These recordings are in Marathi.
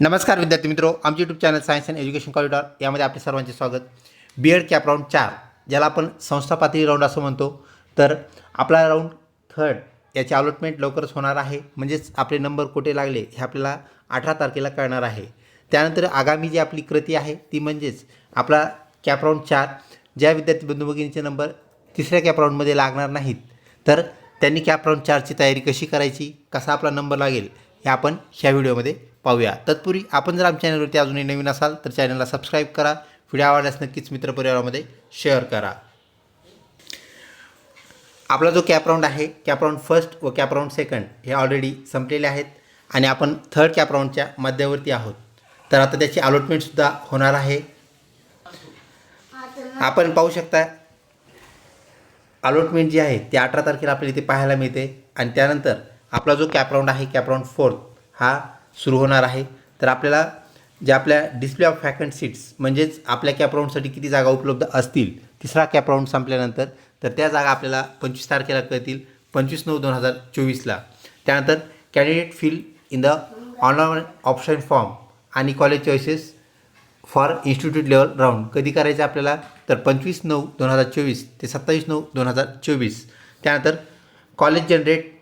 नमस्कार विद्यार्थी मित्रो आमचे YouTube channel science and education corridor यामध्ये आपले सर्वांचे स्वागत. बी एड कॅप राऊंड चार ज्याला आपण संस्था पातळी राऊंड असं म्हणतो. तर आपला राऊंड थर्ड याची अलॉटमेंट लवकरच होणार आहे. म्हणजेच आपले नंबर कुठे लागले हे आपल्याला अठरा तारखेला कळणार आहे. त्यानंतर आगामी जी आपली कृती आहे ती म्हणजेच आपला कॅप राऊंड चार ज्या विद्यार्थी बंधू भगिनीचे नंबर तिसऱ्या कॅप राऊंडमध्ये लागणार नाहीत तर त्यांनी कॅप राऊंड चारची तयारी कशी करायची कसा आपला नंबर लागेल हे आपण ह्या व्हिडिओमध्ये पाहूया. तत्पूर्वी आपण जर आमच्या चॅनलवरती अजूनही नवीन असाल तर चॅनलला सबस्क्राईब करा. व्हिडिओ आवडल्यास नक्कीच मित्रपरिवारामध्ये शेअर करा. आपला जो कॅप राऊंड आहे कॅप राऊंड फर्स्ट व कॅप राऊंड सेकंड हे ऑलरेडी संपलेले आहेत आणि आपण थर्ड कॅप राऊंडच्या मध्यावरती आहोत. तर आता त्याची अलॉटमेंटसुद्धा होणार आहे. आपण पाहू शकता अलॉटमेंट जी आहे ती अठरा तारखेला आपल्याला इथे पाहायला मिळते. आणि त्यानंतर आपला जो कॅप राऊंड आहे कॅप राऊंड फोर्थ हा सुरू होणार आहे. तर आपल्याला ज्या आपल्या डिस्प्ले ऑफ फॅकंट सीट्स म्हणजेच आपल्या कॅप राऊंडसाठी किती जागा उपलब्ध असतील तिसरा कॅपराऊंड संपल्यानंतर तर त्या जागा आपल्याला पंचवीस तारखेला कळतील पंचवीस नऊ दोन हजार चोवीसला त्यानंतर candidate fill in the online option form आणि college choices for institute level round कधी करायचं आपल्याला? तर पंचवीस नऊ दोन हजार चोवीस ते सत्तावीस नऊ दोन हजार चोवीस. त्यानंतर college generate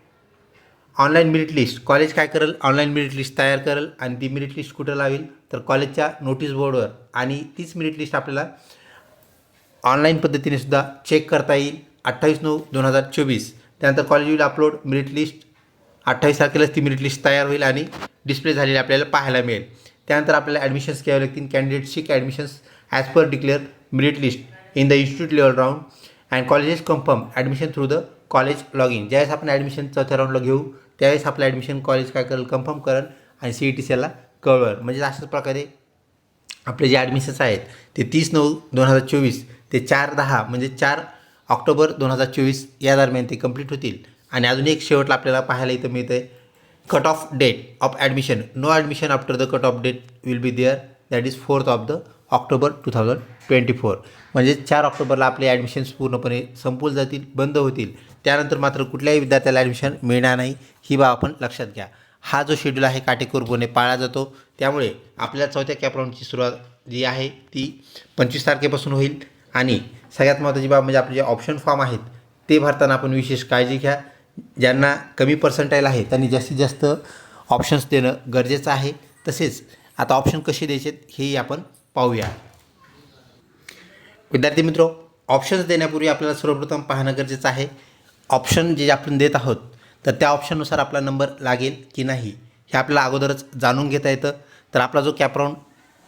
online merit list college काय करेल? ऑनलाईन मेरिट लिस्ट तयार करेल आणि ती मेरिट लिस्ट कुठं लावेल? तर कॉलेजच्या नोटीस बोर्डवर आणि तीच मेरिट लिस्ट आपल्याला ऑनलाईन पद्धतीने सुद्धा चेक करता येईल. अठ्ठावीस नऊ दोन हजार चोवीस. त्यानंतर कॉलेज होईल अपलोड मेरिट लिस्ट अठ्ठावीस तारखेलाच ती मेरिट लिस्ट तयार होईल आणि डिस्प्ले झालेली आपल्याला पाहायला मिळेल. त्यानंतर आपल्याला ॲडमिशन्स घ्यावे लागतील. Candidate seek admissions as per declare merit list in the institute level round and colleges confirm admission through the college log in. ज्यावेळेस आपण ॲडमिशन चौथ्या राऊंडला घेऊ त्यावेळेस आपलं ॲडमिशन कॉलेज काय करेल कन्फर्म करेल आणि सी ई टी सीला कळवेल. म्हणजे अशाच प्रकारे आपले जे ॲडमिशन्स आहेत ते तीस नऊ दोन हजार चोवीस ते चार दहा म्हणजे चार ऑक्टोबर दोन हजार चोवीस या दरम्यान ते कंप्लीट होतील. आणि अजून एक शेवटला आपल्याला पाहायला इथं मिळतं आहे cut off date of admission no admission after the cut off date will be there that is fourth of the October two thousand twenty four. म्हणजे चार ऑक्टोबरला आपले ॲडमिशन्स पूर्णपणे संपून जातील बंद होतील. त्यानंतर मात्र कुठल्याही विद्यार्थ्याला ॲडमिशन मिळणार नाही ही बाब आपण लक्षात घ्या. हा जो शेड्यूल आहे काटेकोरपणे पाळला जातो. त्यामुळे आपल्या चौथ्या कॅपराऊंडची सुरुवात जी आहे ती पंचवीस तारखेपासून होईल. आणि सगळ्यात महत्त्वाची बाब म्हणजे आपले जे ऑप्शन फॉर्म आहेत ते भरताना आपण विशेष काळजी घ्या. ज्यांना कमी पर्सेंटाईल आहे त्यांनी जास्तीत जास्त ऑप्शन्स देणं गरजेचं आहे. तसेच आता ऑप्शन कसे द्यायचे हेही आपण पाहूया. विद्यार्थी मित्रो ऑप्शन्स देण्यापूर्वी आपल्याला सर्वप्रथम पाहणं गरजेचं आहे. ऑप्शन जे आपण देत आहोत तर त्या ऑप्शननुसार आपला नंबर लागेल की नाही हे आपल्याला अगोदरच जाणून घेता येतं. तर आपला जो कॅपराऊंड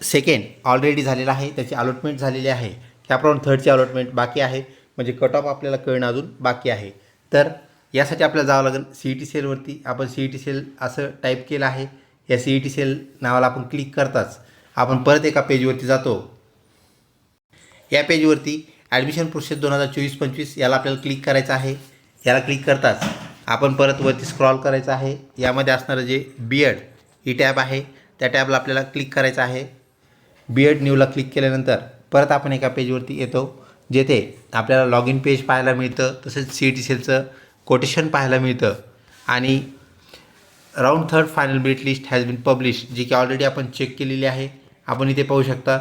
सेकंड ऑलरेडी झालेला आहे त्याची अलॉटमेंट झालेली आहे. कॅपराऊंड थर्डची अलॉटमेंट बाकी आहे. म्हणजे कट ऑफ आपल्याला कळणं अजून बाकी आहे. तर यासाठी आपल्याला जावं लागेल सी ई टी सेलवरती आपण सी ई टी सेल असं टाईप केलं आहे. या सी ई टी सेल नावाला आपण क्लिक करताच आपण परत एका पेजवरती जातो. या पेजवरती ॲडमिशन प्रोसेस दोन हजार चोवीस पंचवीस याला आपल्याला क्लिक करायचं आहे. याला क्लिक करताच आपण परत वरती स्क्रॉल करायचं आहे. यामध्ये असणारं जे बी एड ही टॅब आहे. त्या टॅबला आपल्याला क्लिक करायचं आहे. बी एड न्यूला क्लिक केल्यानंतर परत आपण एका पेजवरती येतो जेथे आपल्याला लॉग इन पेज पाहायला मिळतं तसेच सी ई टी सेलचं कोटेशन पाहायला मिळतं आणि round third final merit list has been publish जी की ऑलरेडी आपण चेक केलेली आहे. आपण इथे पाहू शकता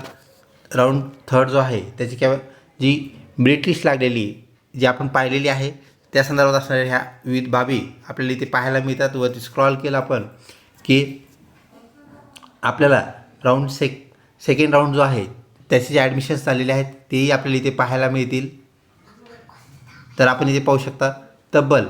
राऊंड थर्ड जो आहे त्याची कॅ जी ब्रिटिश लागलेली जी आपण पाहिलेली आहे त्या संदर्भात असणाऱ्या ह्या विविध बाबी आपल्याला इथे पाहायला मिळतात. वरती स्क्रॉल केलं आपण की आपल्याला राऊंड सेक सेकंड राऊंड जो आहे त्याचे जे ॲडमिशन्स झालेले आहेत तेही आपल्याला इथे पाहायला मिळतील. तर आपण इथे पाहू शकता तब्बल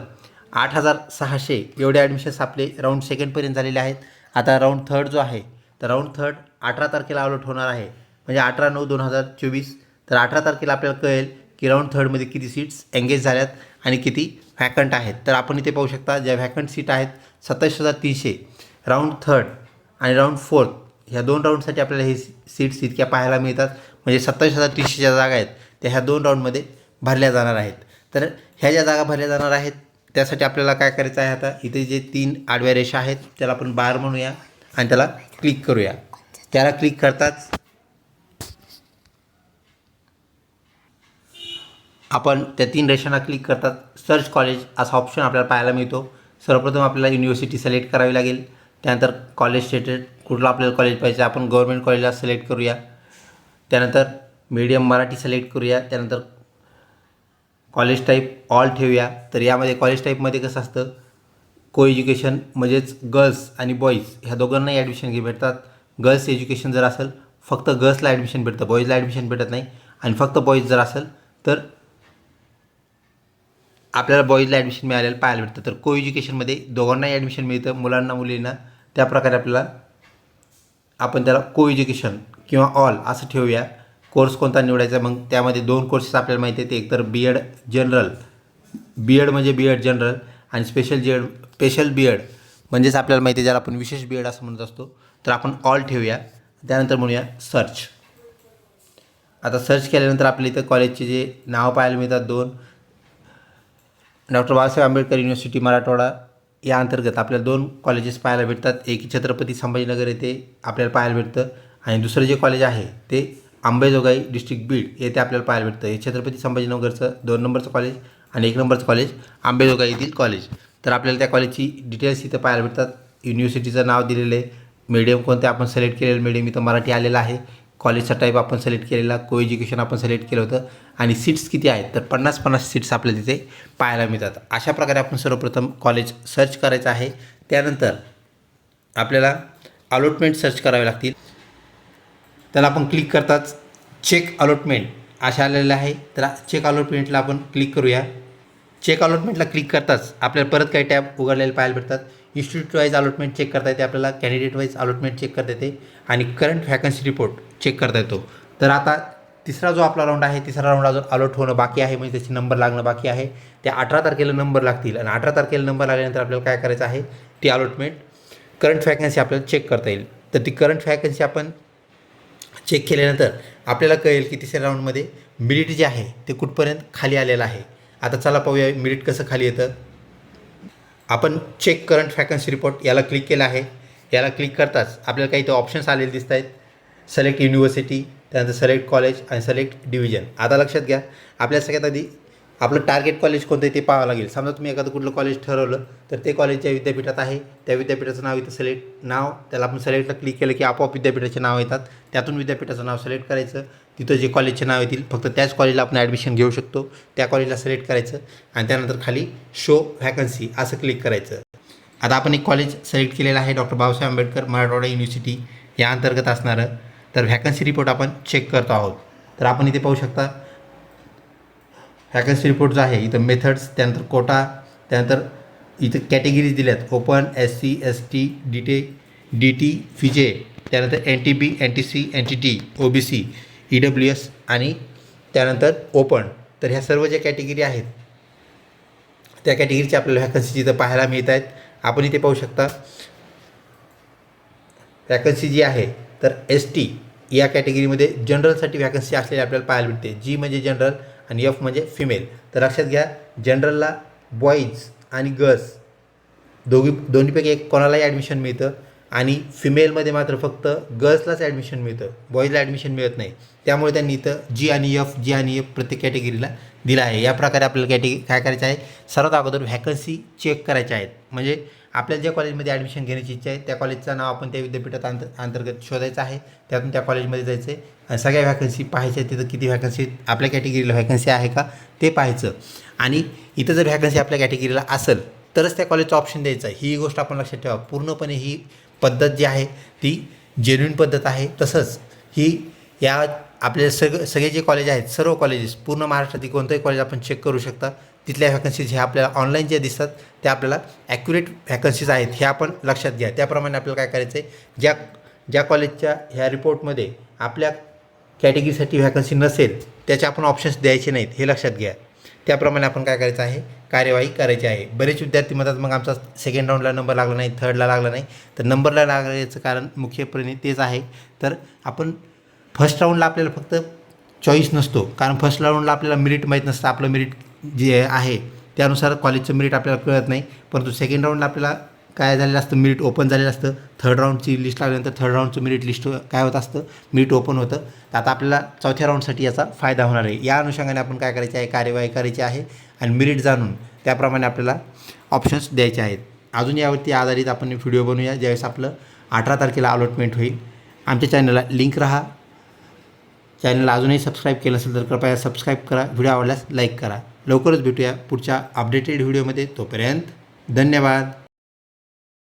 आठ हजार सहाशे एवढे ॲडमिशन्स आपले राऊंड सेकंडपर्यंत झालेले आहेत. आता राऊंड थर्ड जो आहे तर राऊंड थर्ड अठरा तारखेला अलॉट होणार आहे. म्हणजे अठरा नऊ दोन हजार चोवीस. तर अठरा तारखेला आपल्याला कळेल की राऊंड थर्डमध्ये किती सीट्स एंगेज झाल्यात आणि किती व्हॅकंट आहेत. तर आपण इथे पाहू शकता ज्या व्हॅकंट सीट आहेत सत्तावीस हजार तीनशे. राऊंड थर्ड आणि राऊंड फोर्थ ह्या दोन राऊंडसाठी आपल्याला हे सीट्स इतक्या पाहायला मिळतात. म्हणजे सत्तावीस हजार तीनशे ज्या जागा आहेत त्या ह्या दोन राऊंडमध्ये भरल्या जाणार आहेत. तर ह्या ज्या जागा भरल्या जाणार आहेत त्यासाठी आपल्याला काय करायचं आहे आता? इथे जे तीन आडव्या रेषा आहेत त्याला आपण बार म्हणूया आणि त्याला क्लिक करूया. त्याला क्लिक करताच आपण त्या तीन रेषांना क्लिक करतात. सर्च कॉलेज असा ऑप्शन आपल्याला पाहायला मिळतो. सर्वप्रथम आपल्याला युनिव्हर्सिटी सिलेक्ट करावी लागेल. त्यानंतर कॉलेज स्टेटेड कुठलं आपल्याला कॉलेज पाहिजे आपण गव्हर्मेंट कॉलेजला सिलेक्ट करूया. त्यानंतर मीडियम मराठी सिलेक्ट करूया. त्यानंतर कॉलेज टाईप ऑल ठेवूया. तर यामध्ये कॉलेज टाईपमध्ये कसं असतं? को एज्युकेशन म्हणजेच गर्ल्स आणि बॉईज ह्या दोघांनाही ॲडमिशन घे भेटतात. गर्ल्स एज्युकेशन जर असेल फक्त गर्ल्सला ॲडमिशन भेटतं बॉईजला ॲडमिशन भेटत नाही आणि फक्त बॉईज जर असेल तर आपल्याला बॉईजला ॲडमिशन मिळालेलं पाहायला भेटतं. तर को एज्युकेशनमध्ये दोघांनाही ॲडमिशन मिळतं मुलांना मुलींना. त्या प्रकारे आपल्याला आपण त्याला को एज्युकेशन किंवा ऑल असं ठेवूया. कोर्स कोणता निवडायचा मग त्यामध्ये दोन कोर्सेस आपल्याला माहिती आहेत. एक तर B Ed general B Ed म्हणजे बी एड जनरल आणि special G Ed special B Ed म्हणजेच आपल्याला माहिती आहे ज्याला आपण विशेष बी एड असं म्हणत असतो तर आपण ऑल ठेवूया. त्यानंतर म्हणूया सर्च आता सर्च केल्यानंतर आपल्या इथं कॉलेजचे जे नाव पाहायला मिळतात दोन. Doctor Babasaheb Ambedkar university Marathwada. या अंतर्गत आपल्याला दोन कॉलेजेस पाहायला भेटतात. एक छत्रपती संभाजीनगर येथे आपल्याला पाहायला भेटतं. आणि दुसरं जे कॉलेज आहे ते अंबेजोगाई डिस्ट्रिक्ट बीड येथे आपल्याला पाहायला भेटतं. हे छत्रपती संभाजीनगरचं दोन नंबरचं कॉलेज आणि एक नंबरचं कॉलेज आंबेजोगाई येथील कॉलेज तर आपल्याला त्या कॉलेजची डिटेल्स इथं पाहायला भेटतात. युनिव्हर्सिटीचं नाव दिलेलं आहे. मीडियम कोणते आपण सिलेक्ट केलेलं? मीडियम इथं मराठी आलेलं आहे. कॉलेजचा टाईप आपण सिलेक्ट केलेला. को एज्युकेशन आपण सिलेक्ट केलं होतं. आणि सीट्स किती आहेत? तर पन्नास पन्नास सीट्स आपल्याला तिथे पाहायला मिळतात. अशा प्रकारे आपण सर्वप्रथम कॉलेज सर्च करायचं आहे. त्यानंतर आपल्याला अलॉटमेंट सर्च करावे लागतील. त्याला आपण क्लिक करताच चेक अलॉटमेंट अशा आलेलं आहे. तर चेक अलॉटमेंटला आपण क्लिक करूया. चेक अलॉटमेंटला क्लिक करताच आपल्याला परत काही टॅब उघडलेले पाहायला भेटतात. इन्स्टिट्यूट वाईज अलॉटमेंट चेक करता येते आपल्याला. कॅन्डिडेट वाईज अलॉटमेंट चेक करता येते. आणि करंट व्हॅकन्सी रिपोर्ट चेक करता येतो. तर आता तिसरा जो आपला राऊंड आहे तिसरा राऊंड अजून अलॉट होणं बाकी आहे. म्हणजे त्याचे नंबर लागणं बाकी आहे. त्या अठरा तारखेला नंबर लागतील. आणि अठरा तारखेला नंबर लागल्यानंतर आपल्याला काय करायचं आहे? ती अलॉटमेंट करंट व्हॅकन्सी आपल्याला चेक करता येईल. तर ती करंट व्हॅकन्सी आपण चेक केल्यानंतर आपल्याला कळेल की तिसऱ्या राऊंडमध्ये मिरिट जे आहे ते कुठपर्यंत खाली आलेलं आहे. आता चला पाहूया मिरिट कसं खाली येतं. आपण चेक करंट फॅकन्सी रिपोर्ट याला क्लिक केला आहे. याला क्लिक करताच आपल्याला काही ते ऑप्शन्स आलेले दिसत आहेत. सिलेक्ट युनिव्हर्सिटी त्यानंतर सिलेक्ट कॉलेज आणि सिलेक्ट डिव्हिजन आता लक्षात घ्या आपल्या सगळ्यात आधी आपलं टार्गेट कॉलेज कोणतं आहे ते पाहावं लागेल. समजा तुम्ही एखादं कुठलं कॉलेज ठरवलं तर ते कॉलेज ज्या विद्यापीठात आहे त्या विद्यापीठाचं नाव इथं सिलेक्ट नाव त्याला आपण सिलेक्टला क्लिक केलं की आपोआप विद्यापीठाचे नाव येतात. त्यातून विद्यापीठाचं नाव सिलेक्ट करायचं. तिथं जे कॉलेजचे नाव येतील फक्त त्याच कॉलेजला आपण ॲडमिशन घेऊ शकतो. त्या कॉलेजला सिलेक्ट करायचं आणि त्यानंतर खाली शो व्हॅकन्सी असं क्लिक करायचं. आता आपण एक कॉलेज सिलेक्ट केलेलं आहे डॉक्टर बाबासाहेब आंबेडकर मराठवाडा युनिव्हर्सिटी या अंतर्गत असणारं. तर व्हॅकन्सी रिपोर्ट आपण चेक करतो आहोत. तर आपण इथे पाहू शकता व्हॅकन्सी रिपोर्ट जो आहे इथं मेथड्स त्यानंतर कोटा त्यानंतर इथं कॅटेगरीज दिल्यात. Open S C S T D T D T VJ त्यानंतर N T B N T C N T T O B C E W S आणि त्यानंतर ओपन तर ह्या सर्व ज्या कॅटेगरी आहेत त्या कॅटेगरीचे आपल्याला व्हॅकन्सी जिथं पाहायला मिळत आहेत आपण इथे पाहू शकता व्हॅकन्सी जी आहे तर एस टी या कॅटेगरीमध्ये जनरलसाठी व्हॅकन्सी असलेली आपल्याला पाहायला मिळते. जी म्हणजे जनरल आणि एफ म्हणजे फिमेल तर लक्षात घ्या जनरलला बॉईज आणि गर्ल्स दोघी दोन्हीपैकी एक कोणालाही ॲडमिशन मिळतं. आणि फिमेलमध्ये मात्र फक्त गर्ल्सलाच ॲडमिशन मिळतं. बॉईजला ॲडमिशन मिळत नाही. त्यामुळे त्यांनी इथं जी आणि एफ जी आणि एफ प्रत्येक कॅटेगरीला दिला आहे. या प्रकारे आपल्याला कॅटेगरी काय करायचं आहे? सर्वात अगोदर व्हॅकन्सी चेक करायच्या आहेत. म्हणजे आपल्याला ज्या कॉलेजमध्ये ॲडमिशन घेण्याची इच्छा आहे त्या कॉलेजचं नाव आपण त्या विद्यापीठात अंत अंतर्गत शोधायचं आहे. त्यातून त्या कॉलेजमध्ये जायचं आहे आणि सगळ्या व्हॅकन्सी पाहायच्या तिथं किती व्हॅकन्सी आपल्या कॅटेगरीला व्हॅकन्सी आहे का ते पाहायचं. आणि इथं जर व्हॅकन्सी आपल्या कॅटेगरीला असेल तरच त्या कॉलेजचं ऑप्शन द्यायचं ही गोष्ट आपण लक्षात ठेवा. पूर्णपणे ही पद्धत जी आहे ती जेन्युइन पद्धत आहे. तसंच ही या आपले सग सगळे जे कॉलेज आहेत सर्व कॉलेजेस पूर्ण महाराष्ट्रातील कोणतंही कॉलेज आपण चेक करू शकता. तिथल्या व्हॅकन्सीज ह्या आपल्याला ऑनलाईन ज्या दिसतात त्या आपल्याला ॲक्युरेट व्हॅकन्सीज आहेत हे आपण लक्षात घ्या. त्याप्रमाणे आपल्याला काय करायचं आहे ज्या ज्या कॉलेजच्या ह्या रिपोर्टमध्ये आपल्या कॅटेगरीसाठी व्हॅकन्सी नसेल त्याचे आपण ऑप्शन्स द्यायचे नाहीत हे लक्षात घ्या. त्याप्रमाणे आपण काय करायचं आहे कार्यवाही करायची आहे. बरेच विद्यार्थी म्हणतात मग आमचा सेकंड राऊंडला नंबर लागला नाही थर्डला लागला नाही. तर नंबरला लागल्याचं कारण मुख्यपणे तेच आहे. तर आपण फर्स्ट राऊंडला आपल्याला फक्त चॉईस नसतो. कारण फर्स्ट राऊंडला आपल्याला मेरिट माहीत नसतं. आपलं मेरिट जे आहे त्यानुसार कॉलेजचं मेरिट आपल्याला कळत नाही. परंतु सेकंड राऊंडला आपल्याला काय झालेलं असतं? मेरिट ओपन झालेलं असतं. थर्ड राऊंडची लिस्ट लागल्यानंतर थर्ड राऊंडचं मेरिट लिस्ट काय होत असतं? मेरिट ओपन होतं. तर आता आपल्याला चौथ्या राऊंडसाठी याचा फायदा होणार आहे. या अनुषंगाने आपण काय करायचे आहे? कार्यवाही करायची आहे आणि मेरिट जाणून त्याप्रमाणे आपल्याला ऑप्शन्स द्यायचे आहेत. अजून यावरती आधारित आपण व्हिडिओ बनवूया. ज्यावेळेस आपलं अठरा तारखेला अलॉटमेंट होईल. आमच्या चॅनलला लिंक राहा. चॅनलला अजूनही सबस्क्राईब केलं असेल तर कृपया सबस्क्राईब करा. व्हिडिओ आवडल्यास लाईक करा. लवकरच भेटूया पुढच्या अपडेटेड व्हिडिओमध्ये तोपर्यंत धन्यवाद.